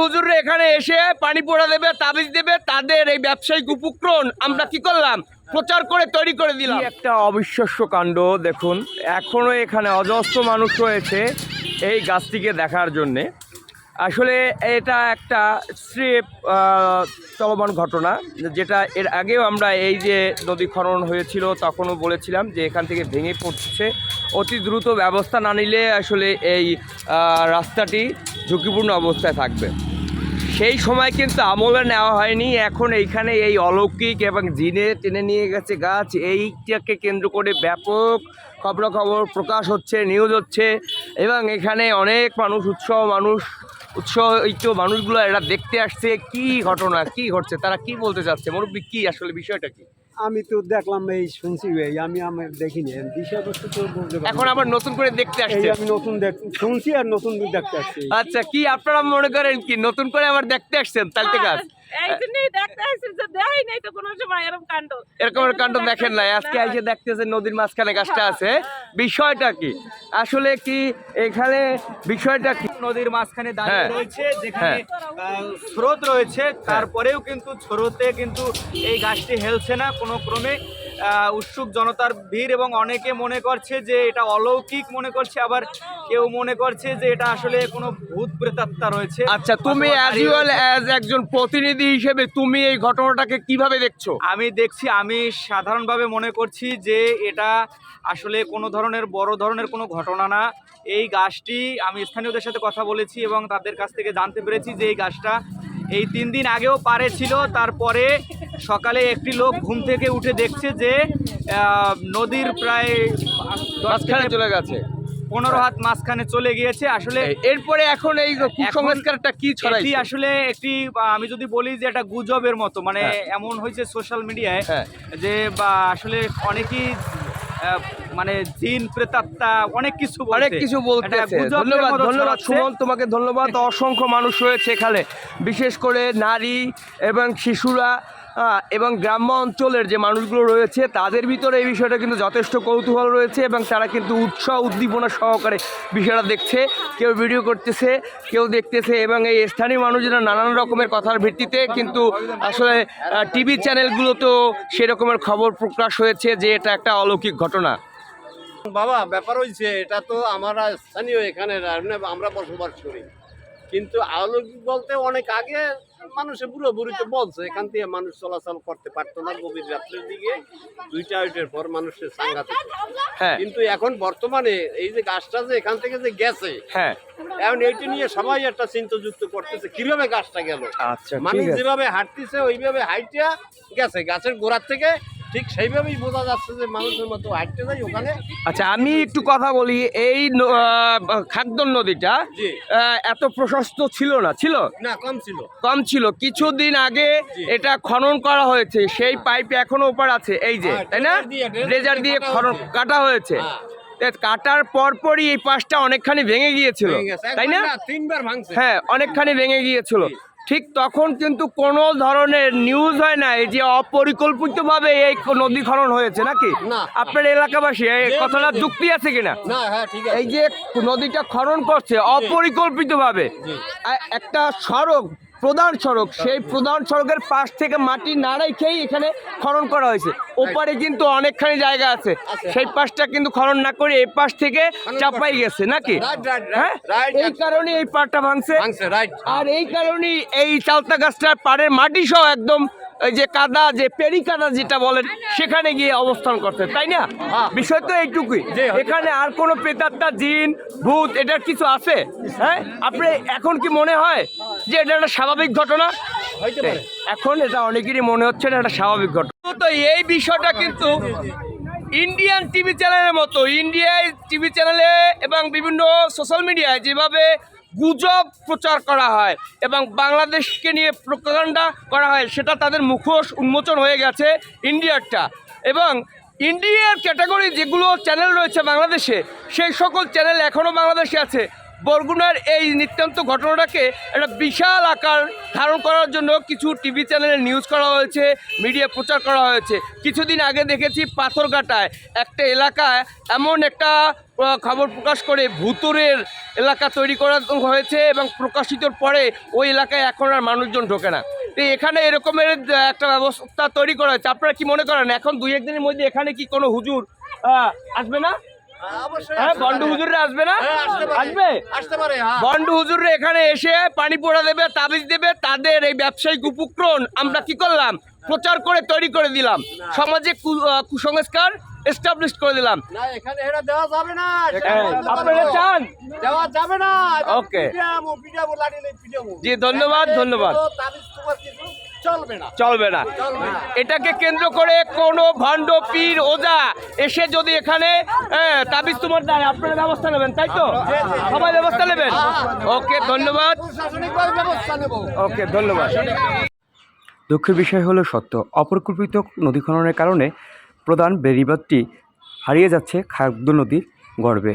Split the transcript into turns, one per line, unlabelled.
হুজুররা এখানে এসে পানি পোড়া দেবে তাবিজ দেবে তাদের এই ব্যবসায়িক উপক্রম আমরা কি করলাম? প্রচার করে তৈরি করে দিলাম। একটা অবিশ্বাস্য কাণ্ড দেখুন এখনও এখানে অজস্র মানুষ রয়েছে এই গাছটিকে দেখার জন্যে। আসলে এটা একটা আহ, চলমান ঘটনা যেটা এর আগেও আমরা এই যে নদী খনন হয়েছিল তখনও বলেছিলাম যে এখান থেকে ভেঙে পড়ছে। অতি দ্রুত ব্যবস্থা না নিলে আসলে এই রাস্তাটি ঝুঁকিপূর্ণ অবস্থায় থাকবে। সেই সময় কিন্তু আমলে নেওয়া হয়নি। এখন এইখানে এই অলৌকিক এবং জিনে টেনে নিয়ে গেছে গাছ। এইটাকে কেন্দ্র করে ব্যাপক খবরাখবর প্রকাশ হচ্ছে নিউজ হচ্ছে এবং এখানে অনেক মানুষ উৎসাহ, মানুষ উৎসাহিত মানুষগুলো এরা দেখতে আসছে। কি ঘটনা, কি ঘটছে? তারা কি বলতে চাচ্ছে? মুরব্বী, কী আসলে বিষয়টা কি?
আমি তো দেখলাম এই শুনছি এই আমি আমার দেখিনি। বিষয়বস্তু তো বলতে
এখন আবার নতুন করে দেখতে আসছে।
আমি নতুন দেখ শুনছি আর নতুন দেখতে আসছি।
আচ্ছা কি আপনারা মনে করেন কি নতুন করে আবার দেখতে আসছেন তালতে গাছ
এই জন্যই দেখতে আসছি যে দেখাই নাই তো কোনো সময় এরকম কাণ্ড।
দেখেন নাই। আজকে এসে দেখতেছেন নদীর মাঝখানে গাছটা আছে। বিষয়টা কি? আসলে কি এখানে বিষয়টা কি?
নদীর মাঝখানে দাঁড়িয়ে
হ্যাঁ।
রয়েছে যেখানে
হ্যাঁ।
আহ, স্রোত রয়েছে তারপরেও কিন্তু স্রোতে কিন্তু এই গাছটি হেলছে না কোনো ক্রমে উৎসুক জনতার ভিড় এবং অনেকে মনে করছে যে এটা অলৌকিক মনে করছে আবার কেউ মনে করছে যে এটা আসলে কোনো ভূত প্রেতাত্মা রয়েছে।
আচ্ছা তুমি অ্যাজ একজন প্রতিনিধি হিসেবে তুমি এই ঘটনাটাকে কীভাবে দেখছ?
আমি দেখছি আমি সাধারণভাবে মনে করছি যে এটা আসলে কোনো ধরনের বড় ধরনের কোনো ঘটনা না। এই গাছটি আমি স্থানীয়দের সাথে কথা বলেছি এবং তাদের কাছ থেকে জানতে পেরেছি যে এই গাছটা এই তিন দিন আগেও পারে ছিল তারপরে সকালে একটি লোক ঘুম থেকে উঠে দেখছে যে নদীর প্রায় দশ
মাঝখানে চলে গেছে।
পনেরো হাত মাঝখানে চলে গিয়েছে। আসলে
এরপরে এখন এই কুসংস্কারটা কি ছড়াই
আসলে একটি আমি যদি বলি যে এটা গুজবের মতো মানে
হ্যাঁ।
এমন হয়েছে সোশ্যাল মিডিয়ায়। যে বা আসলে অনেকেই মানে জিন প্রেতাত্মা অনেক কিছু
অনেক কিছু
বলতে
ধন্যবাদ ধন্যবাদ। সুমন তোমাকে ধন্যবাদ। অসংখ্য মানুষ রয়েছে এখানে। বিশেষ করে নারী এবং শিশুরা। এবং গ্রাম্য অঞ্চলের যে মানুষগুলো রয়েছে, তাদের ভিতরে এই বিষয়টা কিন্তু যথেষ্ট কৌতূহল রয়েছে এবং তারা কিন্তু উৎসাহ, উদ্দীপনা সহকারে বিষয়টা দেখছে। কেউ ভিডিও করতেছে, কেউ দেখতেছে এবং এই স্থানীয় মানুষেরা নানান রকমের কথার ভিত্তিতে কিন্তু আসলে টিভি চ্যানেলগুলোতেও সেরকমের খবর প্রকাশ হয়েছে যে এটা একটা অলৌকিক ঘটনা।
বাবা, ব্যাপার হয়েছে এটা তো আমরা স্থানীয় এখানে আমরা বসবাস করি। কিন্তু অলৌকিক বলতে অনেক আগে মানুষে বুড়ো বুড়ি তো বলছে এখান থেকে মানুষ চলাচল করতে পারতো না গভীর রাত্রের দিকে। দুইটা আইটের পর মানুষের সাংঘাতিক
হ্যাঁ।
কিন্তু এখন বর্তমানে এই যে গাছটা যে এখান থেকে যে গেছে
হ্যাঁ।
এখন এইটা নিয়ে সবাই একটা চিন্তা যুক্ত করতেছে কীভাবে গাছটা গেল?
আচ্ছা
মানুষ যেভাবে হাঁটতেছে ওইভাবে হাইটিয়া গেছে গাছের গোড়ার থেকে। ঠিক সেইভাবেই বোঝা যাচ্ছে যে মানুষের মতো হাঁটতে যায় ওখানে।
আচ্ছা আমি একটু কথা বলি এই খাগদন নদীটা এত প্রশস্ত ছিল না ছিল?
না কম ছিল।
কম ছিল। কিছুদিন আগে এটা খনন করা হয়েছে সেই পাইপ এখনও ওপার আছে এই যে
হ্যাঁ,
তাই না?
ড্রেজার দিয়ে-
খনন কাটা হয়েছে।
হ্যাঁ।
কাটার পরপরই এই পাশটা অনেকখানি ভেঙে গিয়েছিল তাই না?
তিনবার ভাঙছে।
হ্যাঁ অনেকখানি ভেঙে গিয়েছিল। ঠিক তখন কিন্তু কোনো ধরনের নিউজ হয় না এই যে অপরিকল্পিতভাবে এই নদী খনন হয়েছে নাকি? আপনার এলাকাবাসী এই কথাটা। যুক্তি আছে কিনা?
হ্যাঁ
এই যে নদীটা খনন করছে অপরিকল্পিতভাবে। একটা সড়ক প্রধান সড়ক সেই প্রধান সড়কের পাশ থেকে মাটি না রেখেই এখানে খনন করা হয়েছে। ওপারে কিন্তু অনেকখানি জায়গা আছে। সেই পাশটা কিন্তু খনন না করে এই পাশ থেকে চাপাই গেছে নাকি? হ্যাঁ? এই কারণে এই পাড়টা ভাঙছে। আর এই কারণেই এই চালতা গাছটার পাড়ের মাটি সহ একদম এই যে কাদা যে পেরি কাদা যেটা বলেন সেখানে গিয়ে অবস্থান করছে তাই না? বিষয় তো এইটুকুই। এখানে আর কোনো প্রেতাত্মা জিন ভূত এটার কিছু আছে? হ্যাঁ? আপনি এখন কি মনে হয় যে এটা একটা স্বাভাবিক ঘটনা এখন এটা অনেকেরই মনে হচ্ছে না একটা স্বাভাবিক ঘটনা। তো এই বিষয়টা কিন্তু ইন্ডিয়ান টিভি চ্যানেলের মতো ইন্ডিয়ায় টিভি চ্যানেলে এবং বিভিন্ন সোশ্যাল মিডিয়ায় যেভাবে গুজব প্রচার করা হয় এবং বাংলাদেশকে নিয়ে প্রকাণ্ডা করা হয় সেটা তাদের মুখোশ উন্মোচন হয়ে গেছে ইন্ডিয়ারটা এবং ইন্ডিয়ার ক্যাটাগরি যেগুলো চ্যানেল রয়েছে বাংলাদেশে সেই সকল চ্যানেল এখনও বাংলাদেশে আছে। বরগুনার এই নিত্যান্ত ঘটনাটাকে একটা বিশাল আকার ধারণ করার জন্য কিছু টিভি চ্যানেলে নিউজ করা হয়েছে মিডিয়া প্রচার করা হয়েছে। কিছুদিন আগে দেখেছি পাথরঘাটায় একটা এলাকায় এমন একটা খবর প্রকাশ করে ভুতুরের এলাকা তৈরি করা হয়েছে এবং প্রকাশিতর পরে ওই এলাকায় এখন আর মানুষজন ঢোকে না। তো এখানে এরকমের একটা ব্যবস্থা তৈরি করা হয়েছে। আপনারা কি মনে করেন, এখন দুই একদিনের মধ্যে এখানে কি কোনো হুজুর আসবে না? হ্যাঁ বন্ড
পারে।
হুজুররা আসবে না?
হ্যাঁ।
আসবে?
আসতে পারে হ্যাঁ।
বন্ড হুজুররা এখানে এসে পানি পোড়া দেবে তাবিজ দেবে তাদের এই ব্যবসায়িক উপক্রম আমরা কি করলাম? প্রচার করে তৈরি করে দিলাম। সমাজে কুসংস্কার এস্টাবলিশ করে দিলাম।
না এখানে এটা দেওয়া যাবে না সেটা
হ্যাঁ,
বলতে
আপনারা চান?
দেওয়া যাবে না।
ওকে। জি, ধন্যবাদ, ধন্যবাদ।
চলবে না।
এটাকে কেন্দ্র করে কোনো ভণ্ড পীর ওজা এসে যদি এখানে হ্যাঁ, তাবিজ তোমার দেয় আপনারা ব্যবস্থা নেবেন তাই তো? সবাই ব্যবস্থা নেবেন? ওকে ধন্যবাদ। ওকে ধন্যবাদ।
দুঃখের বিষয় হলো সত্য। অপরিকল্পিত নদী খননের কারণে প্রধান বেড়িবাঁধটি হারিয়ে যাচ্ছে খাদ্য নদীর গর্ভে